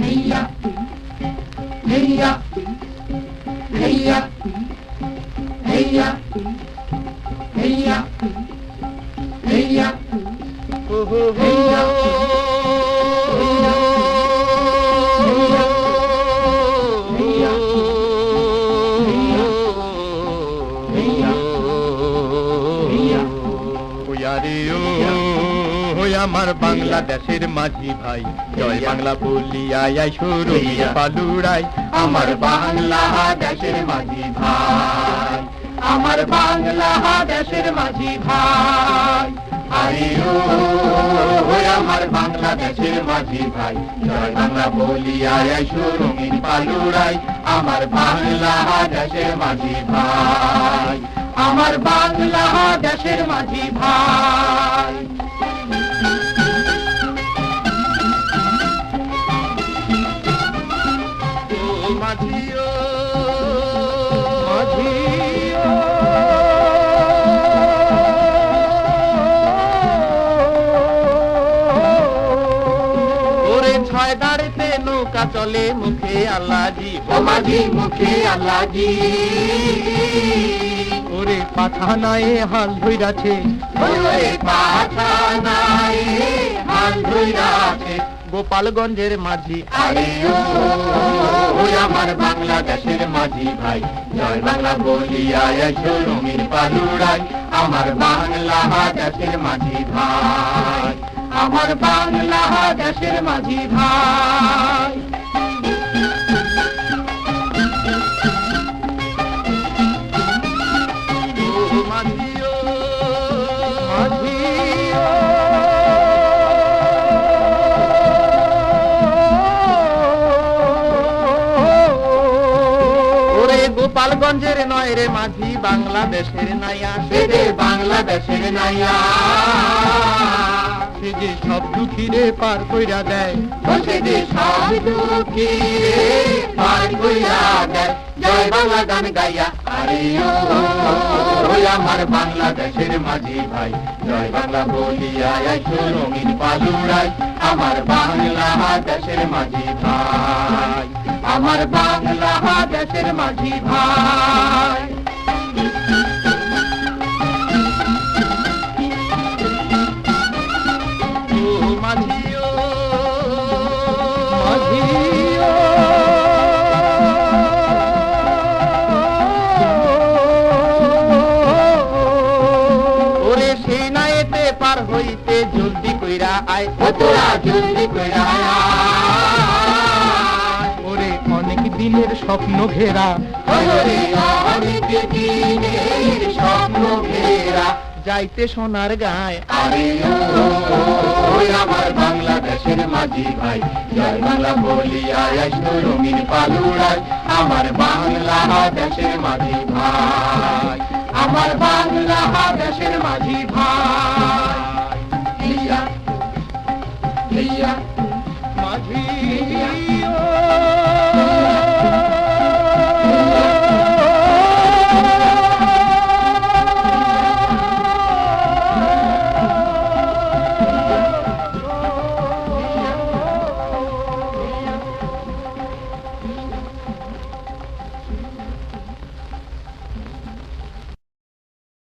हैया हैया हैया हैया हैया हैया हो हो। हो আমার বাংলাদেশের মাঝি ভাই। জয় বাংলা বলিয়া শুরু পালুড়াই। আমার বাংলাদেশের মাঝি ভাই। আমার বাংলাদেশের মাঝি ভাই। আমার বাংলাদেশের মাঝি ভাই। জয় বাংলা বলিয়া সুরঙ্গিন পালুড়াই। আমার বাংলাদেশের মাঝি ভাই। আমার বাংলাদেশের মাঝি ভাই। ছয় দাঁড়িতে নৌকা চলে মুখে আল্লাজি ও মাঝি মুখে আল্লাজি ওরে পাঠানায়ে হাল ধইরাছে। ওরে পাঠা নাই হাল ধইরা আছে গোপালগঞ্জের মাঝি। আরে ও আমার বাংলাদেশের মাঝি ভাই। জয় বাংলা বলিয়া রঙিন পালুড়াই আমার বাংলা দেশের মাঝি ভাই। আমার বাংলা দেশের মাঝি ভাই। গোপালগঞ্জের নয় রে মাঝি বাংলাদেশের নাইয়া সেদে বাংলাদেশের নাইয়া। সে যে সব দুঃখী রে পার কইরা দেয়। বসে যে সব দুঃখী রে পার কইরা দেয়। জয় বাংলা গান গাইয়া, আরে ও আমার বাংলাদেশের মাঝি ভাই। জয় বাংলা বলিয়া রঙিন পালুড়াই আমার বাংলা দেশের মাঝি ভাই। আমার বাংলা দেশের মাঝি ভাই। পার হইতে জলদি কইরা আয়। ও তোরা জলদি কইরা ওরে অনেক দিনের স্বপ্ন ঘেরা। ওরে অনেক দিনের স্বপ্ন ঘেরা। যাইতে সোনার গায়। আরে ও ওই আমার বাংলাদেশের মাঝি ভাই। জয় বাংলা বলিয়া আসতো রঙিন পালুড়াই আমার বাংলা দেশের মাঝি ভাই। আমার বাংলা দেশের মাঝি ভাই।